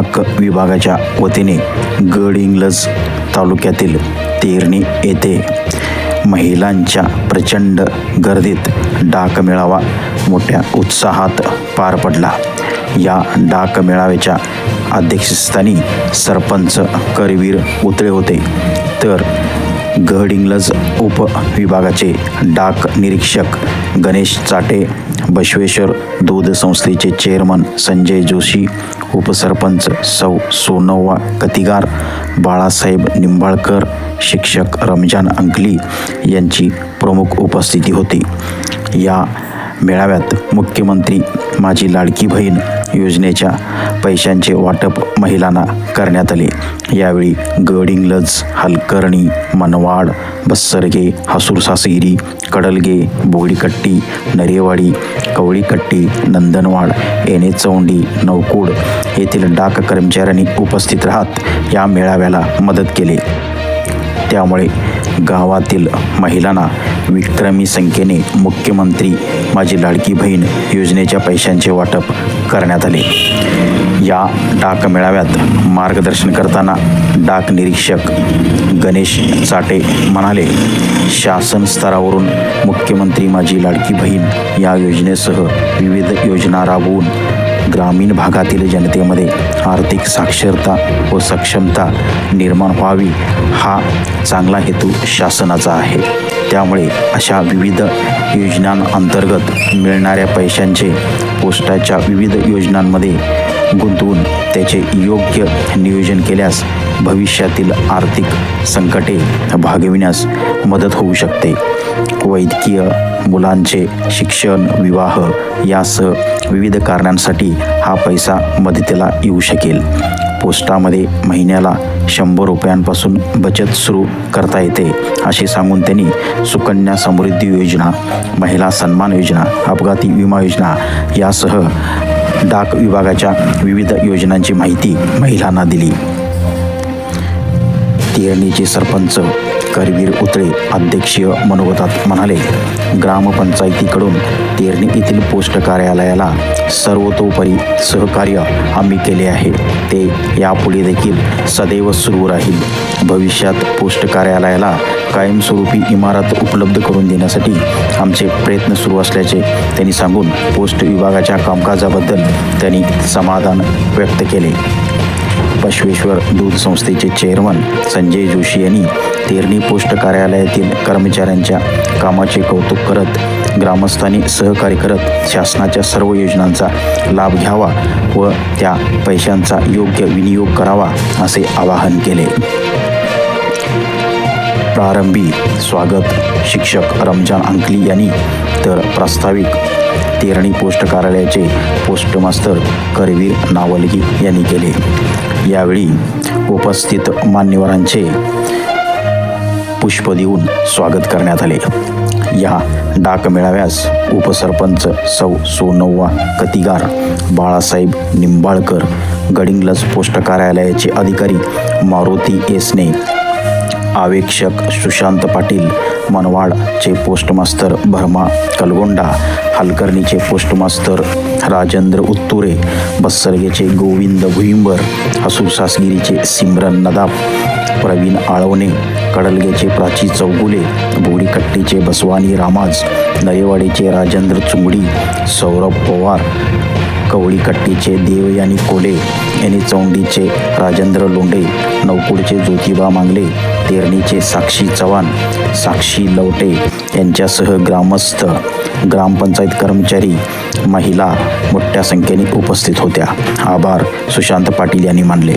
डाक विभागाच्या वतीने गड इंग्लज तालुक्यातील तेरणी येथे महिलांच्या प्रचंड गर्दीत डाक मेळावा मोठ्या उत्साहात पार पडला. या डाक मेळाव्याच्या अध्यक्षस्थानी सरपंच करवीर उतळे होते. तर गड इंग्लज उपविभागाचे डाक निरीक्षक गणेश चाटे बसवेश्वर दूध संस्थेचे चेअरमन संजय जोशी उपसरपंच सौ सोनोवा कतिगार बाळासाहेब निंबाळकर शिक्षक रमजान अंकली यांची प्रमुख उपस्थिती होती. या मेळाव्यात मुख्यमंत्री माझी लाडकी बहीण योजनेच्या पैशांचे वाटप महिलांना करण्यात आले. यावेळी गडिंगलज हलकर्णी मनवाड बस्सरगे हसूर सासगिरी कडलगे बोडीकट्टी नरेवाडी कवळीकट्टी नंदनवाड येणे चौंडी नवकूड येथील डाक कर्मचाऱ्यांनी उपस्थित राहत या मेळाव्याला मदत केली. त्यामुळे गावातील महिलांना विक्रमी संख्येने मुख्यमंत्री माझी लाडकी बहीण योजनेच्या पैशांचे वाटप करण्यात आले. या डाक मेळाव्यात मार्गदर्शन करताना डाक निरीक्षक गणेश चाटे म्हणाले शासन स्तरावरून मुख्यमंत्री माझी लाडकी बहीण या योजनेसह विविध योजना राबवून ग्रामीण भागातील जनतेमध्ये आर्थिक साक्षरता व सक्षमता निर्माण व्हावी हा चांगला हेतू शासनाचा आहे. त्यामुळे अशा विविध योजनांअंतर्गत मिळणाऱ्या पैशांचे पोस्टाच्या विविध योजनांमध्ये गुंतवून त्याचे योग्य नियोजन केल्यास भविष्यातील आर्थिक संकटे भागविण्यास मदत होऊ शकते. वैद्यकीय मुलांचे शिक्षण विवाह यासह विविध कारणांसाठी हा पैसा मदतीला येऊ शकेल. पोस्टामध्ये महिन्याला शंभर रुपयांपासून बचत सुरू करता येते असे सांगून त्यांनी सुकन्या समृद्धी योजना महिला सन्मान योजना अपघाती विमा योजना यासह डाक विभागाच्या विविध योजनांची माहिती महिलांना दिली. तिरणीचे सरपंच करवीर उतळे अध्यक्षीय मनोगतात म्हणाले ग्रामपंचायतीकडून तेरणी येथील पोस्ट कार्यालयाला सर्वतोपरी सहकार्य आम्ही केले आहे. ते यापुढे देखील सदैव सुरू राहील. भविष्यात पोस्ट कार्यालयाला कायमस्वरूपी इमारत उपलब्ध करून देण्यासाठी आमचे प्रयत्न सुरू असल्याचे त्यांनी सांगून पोस्ट विभागाच्या कामकाजाबद्दल त्यांनी समाधान व्यक्त केले. पशवेश्वर दूध संस्थेचे चेअरमन संजय जोशी यांनी तेरणी पोस्ट कार्यालयातील कर्मचाऱ्यांच्या कामाचे कौतुक करत ग्रामस्थांनी सहकार्य करत शासनाच्या सर्व योजनांचा लाभ घ्यावा व त्या पैशांचा योग्य विनियोग करावा असे आवाहन केले. प्रारंभी स्वागत. शिक्षक रमजान अंकली यांनी तर प्रास्ताविक तेरणी पोस्ट कार्यालयाचे पोस्टमास्तर करवीर नावलगी यांनी केले. यावेळी उपस्थित मान्यवरांचे पुष्प देऊन स्वागत करण्यात आले. या डाक मेळाव्यास उपसरपंच सौ सोनव्वा कतिगार बाळासाहेब निंबाळकर गडिंग्लज पोस्ट कार्यालयाचे अधिकारी मारुती एसने आवेक्षक सुशांत पाटील मनवाडचे पोस्टमास्तर भरमा कलगोंडा हलकर्णीचे पोस्टमास्तर राजेंद्र उत्तुरे बस्सरगेचे गोविंद भुईंबर हसूर सासगिरीचे सिमरन नदाब प्रवीण आळवणे कडलगेचे प्राची चौगुले बोडीकट्टीचे बसवानी रामाज नरेवाडीचे राजेंद्र चुंगडी सौरभ पवार कवळीकट्टीचे देवयानी कोले यांनी चौंडीचे राजेंद्र लोंडे नवकुडचे ज्योतिबा मांगले तेरणीचे साक्षी चव्हाण साक्षी लवटे यांच्यासह ग्रामस्थ ग्रामपंचायत कर्मचारी महिला मोठ्या संख्येने उपस्थित होत्या. आभार सुशांत पाटील यांनी मानले.